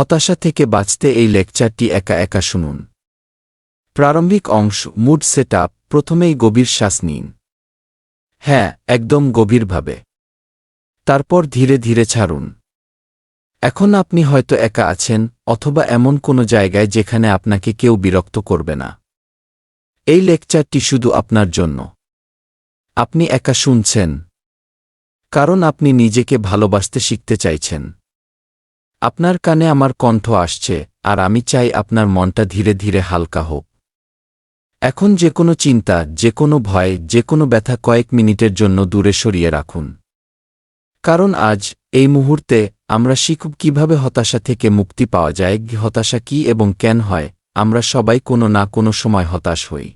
হতাশা থেকে বাঁচতে এই লেকচারটি একা একা শুনুন। প্রারম্ভিক অংশ, মুড সেট প্রথমেই গভীর শ্বাস নিন। হ্যাঁ একদম গভীরভাবে। তারপর ধীরে ধীরে ছাড়ুন। এখন আপনি হয়তো একা আছেন, অথবা এমন কোনো জায়গায় যেখানে আপনাকে কেউ বিরক্ত করবে না। এই লেকচারটি শুধু আপনার জন্য। আপনি একা শুনছেন। কারণ আপনি নিজেকে ভালোবাসতে শিখতে চাইছেন। আপনার কানে আমার কণ্ঠ আসছে, আর আমি চাই আপনার মনটা ধীরে ধীরে হালকা হোক। এখন যে কোনো চিন্তা, যে কোনো ভয়, যে কোনো ব্যথা কয়েক মিনিটের জন্য দূরে সরিয়ে রাখুন। কারণ আজ, এই মুহূর্তে, আমরা শিখব কীভাবে হতাশা থেকে মুক্তি পাওয়া যায় হতাশা কি এবং কেন হয়, আমরা সবাই কোনো না কোনো সময় হতাশ হই।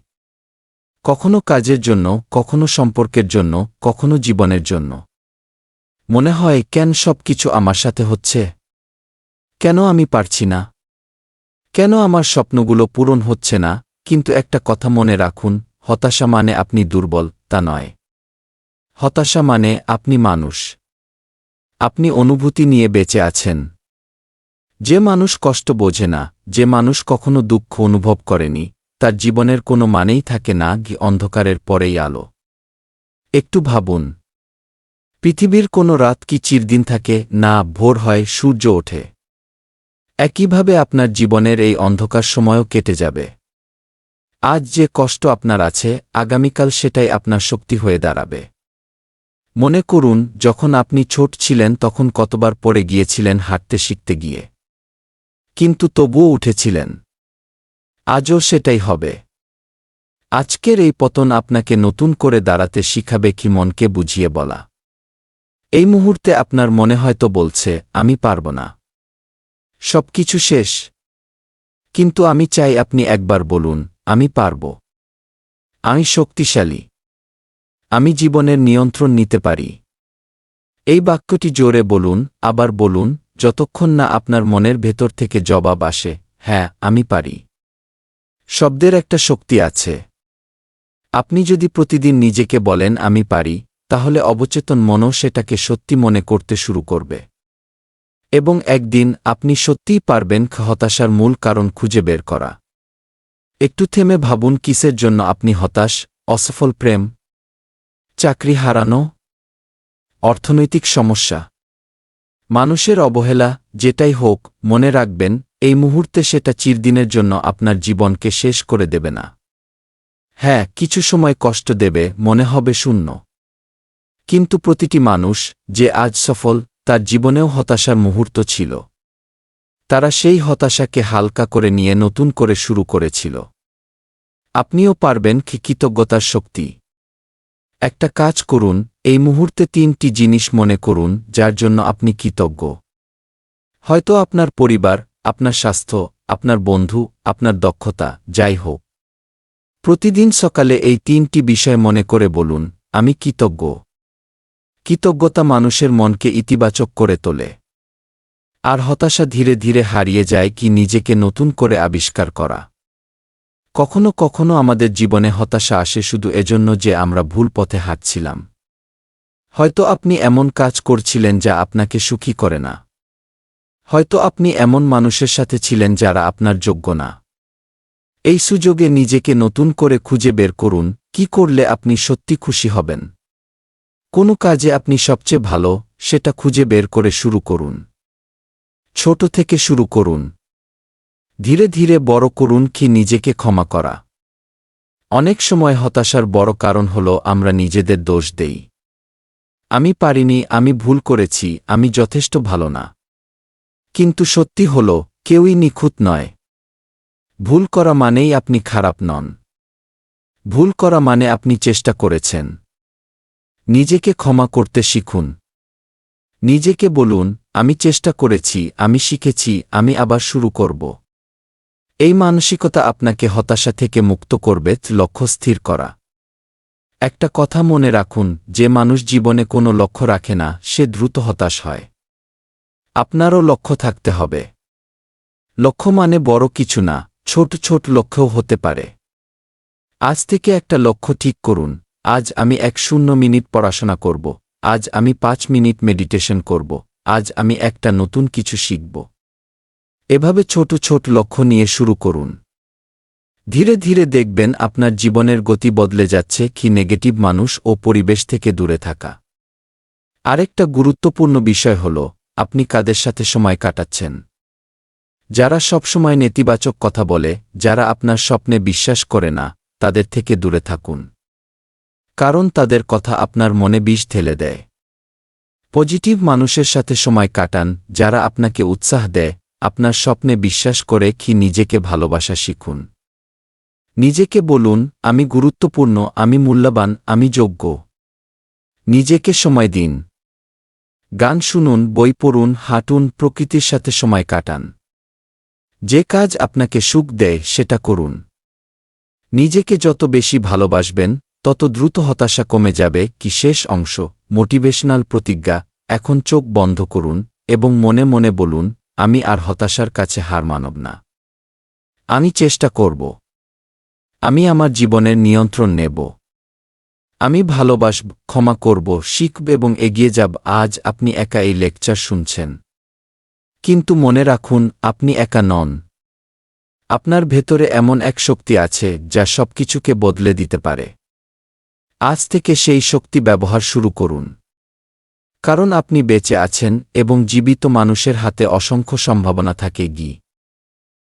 কখনো কাজের জন্য, কখনো সম্পর্কের জন্য, কখনো জীবনের জন্য। মনে হয়, কেন সব কিছু আমার সাথে হচ্ছে? কেন আমি পারছি না? কেন আমার স্বপ্নগুলো পূরণ হচ্ছে না? কিন্তু একটা কথা মনে রাখুন, হতাশা মানে আপনি দুর্বল, তা নয়। হতাশা মানে আপনি মানুষ। আপনি অনুভূতি নিয়ে বেঁচে আছেন। যে মানুষ কষ্ট বোঝে না, যে মানুষ কখনো দুঃখ অনুভব করেনি, তার জীবনের কোনো মানেই থাকে না গি অন্ধকারের পরেই আলো। একটু ভাবুন। পৃথিবীর কোনো রাত কি চিরদিন থাকে? না, ভোর হয়, সূর্য ওঠে। একইভাবে আপনার জীবনের এই অন্ধকার সময়ও কেটে যাবে। আজ যে কষ্ট আপনার আছে, আগামীকাল সেটাই আপনার শক্তি হয়ে দাঁড়াবে। মনে করুন, যখন আপনি ছোট ছিলেন, তখন কতবার পড়ে গিয়েছিলেন হাঁটতে শিখতে গিয়ে। কিন্তু তবুও উঠেছিলেন। আজও সেটাই হবে। আজকের এই পতন আপনাকে নতুন করে দাঁড়াতে শিখাবে কি মনকে বুঝিয়ে বলা। এই মুহূর্তে আপনার মনে হয়তো বলছে, আমি পারব না। সব কিছু শেষ। কিন্তু আমি চাই আপনি একবার বলুন, আমি পারব। আমি শক্তিশালী। আমি জীবনের নিয়ন্ত্রণ নিতে পারি। এই বাক্যটি জোরে বলুন, আবার বলুন, যতক্ষণ না আপনার মনের ভেতর থেকে জবাব আসে হ্যাঁ আমি পারি। শব্দের একটা শক্তি আছে। আপনি যদি প্রতিদিন নিজেকে বলেন, আমি পারি, তাহলে অবচেতন মনও সেটাকে সত্যি মনে করতে শুরু করবে। এবং একদিন আপনি সত্যিই পারবেন হতাশার মূল কারণ খুঁজে বের করা। একটু থেমে ভাবুন কিসের জন্য আপনি হতাশ, অসফল প্রেম, চাকরি হারানো, অর্থনৈতিক সমস্যা। মানুষের অবহেলা, যেটাই হোক, মনে রাখবেন, এই মুহূর্তে সেটা চিরদিনের জন্য আপনার জীবনকে শেষ করে দেবে না। হ্যাঁ কিছু সময় কষ্ট দেবে, মনে হবে শূন্য। কিন্তু প্রতিটি মানুষ, যে আজ সফল তার জীবনেও হতাশার মুহূর্ত ছিল। তারা সেই হতাশাকে হালকা করে নিয়ে নতুন করে শুরু করেছিল। আপনিও পারবেন কি কৃতজ্ঞতার শক্তি। একটা কাজ করুন, এই মুহূর্তে তিনটি জিনিস মনে করুন, যার জন্য আপনি কৃতজ্ঞ। হয়তো আপনার পরিবার, আপনার স্বাস্থ্য, আপনার বন্ধু, আপনার দক্ষতা, যাই হোক। প্রতিদিন সকালে এই তিনটি বিষয় মনে করে বলুন, আমি কৃতজ্ঞ। কৃতজ্ঞতা মানুষের মনকে ইতিবাচক করে তোলে। আর হতাশা ধীরে ধীরে হারিয়ে যায় কি নিজেকে নতুন করে আবিষ্কার করা। কখনো কখনো আমাদের জীবনে হতাশা আসে শুধু এজন্য যে আমরা ভুল পথে হাঁটছিলাম। হয়তো আপনি এমন কাজ করছিলেন যা আপনাকে সুখী করে না। হয়তো আপনি এমন মানুষের সাথে ছিলেন যারা আপনার যোগ্য না। এই সুযোগে নিজেকে নতুন করে খুঁজে বের করুন, কি করলে আপনি সত্যি খুশি হবেন? কোনো কাজে আপনি সবচেয়ে ভালো, সেটা খুঁজে বের করে শুরু করুন। ছোট থেকে শুরু করুন। ধীরে ধীরে বড় করুন কি নিজেকে ক্ষমা করা। অনেক সময় হতাশার বড় কারণ হল আমরা নিজেদের দোষ দেই। আমি পারিনি, আমি ভুল করেছি, আমি যথেষ্ট ভালো না। কিন্তু সত্যি হল, কেউই নিখুঁত নয়। ভুল করা মানেই আপনি খারাপ নন। ভুল করা মানে আপনি চেষ্টা করেছেন। নিজেকে ক্ষমা করতে শিখুন। নিজেকে বলুন, আমি চেষ্টা করেছি, আমি শিখেছি, আমি আবার শুরু করব। এই মানসিকতা আপনাকে হতাশা থেকে মুক্ত করবে, লক্ষ্য স্থির করা। একটা কথা মনে রাখুন, যে মানুষ জীবনে কোনো লক্ষ্য রাখে না, সে দ্রুত হতাশ হয়। আপনারও লক্ষ্য থাকতে হবে। লক্ষ্য মানে বড় কিছু না, ছোট ছোট লক্ষ্যও হতে পারে। আজ থেকে একটা লক্ষ্য ঠিক করুন। আজ আমি এক শূন্য মিনিট পড়াশোনা করব। আজ আমি পাঁচ মিনিট মেডিটেশন করব। আজ আমি একটা নতুন কিছু শিখব। এভাবে ছোট ছোট লক্ষ্য নিয়ে শুরু করুন। ধীরে ধীরে দেখবেন আপনার জীবনের গতি বদলে যাচ্ছে, কি নেগেটিভ মানুষ ও পরিবেশ থেকে দূরে থাকা। আরেকটা গুরুত্বপূর্ণ বিষয় হল, আপনি কাদের সাথে সময় কাটাচ্ছেন। যারা সবসময় নেতিবাচক কথা বলে, যারা আপনার স্বপ্নে বিশ্বাস করে না, তাদের থেকে দূরে থাকুন। কারণ তাদের কথা আপনার মনে বিষ ঠেলে দেয়। পজিটিভ মানুষের সাথে সময় কাটান, যারা আপনাকে উৎসাহ দেয়, আপনার স্বপ্নে বিশ্বাস করে কি নিজেকে ভালোবাসা শিখুন। নিজেকে বলুন, আমি গুরুত্বপূর্ণ, আমি মূল্যবান, আমি যোগ্য। নিজেকে সময় দিন। গান শুনুন, বই পড়ুন, হাঁটুন, প্রকৃতির সাথে সময় কাটান। যে কাজ আপনাকে সুখ দেয়, সেটা করুন। নিজেকে যত বেশি ভালোবাসবেন তত দ্রুত হতাশা কমে যাবে কি শেষ অংশ, মোটিভেশনাল প্রতিজ্ঞা, এখন চোখ বন্ধ করুন এবং মনে মনে বলুন, আমি আর হতাশার কাছে হার মানব না। আমি চেষ্টা করব। আমি আমার জীবনের নিয়ন্ত্রণ নেব। আমি ভালোবাসব ক্ষমা করব, শিখব এবং এগিয়ে যাব। আজ আপনি একা এই লেকচার শুনছেন। কিন্তু মনে রাখুন, আপনি একা নন। আপনার ভেতরে এমন এক শক্তি আছে, যা সবকিছুকে বদলে দিতে পারে। আজ থেকে সেই শক্তি ব্যবহার শুরু করুন। কারণ আপনি বেঁচে আছেন এবং জীবিত মানুষের হাতে অসংখ্য সম্ভাবনা থাকে গি।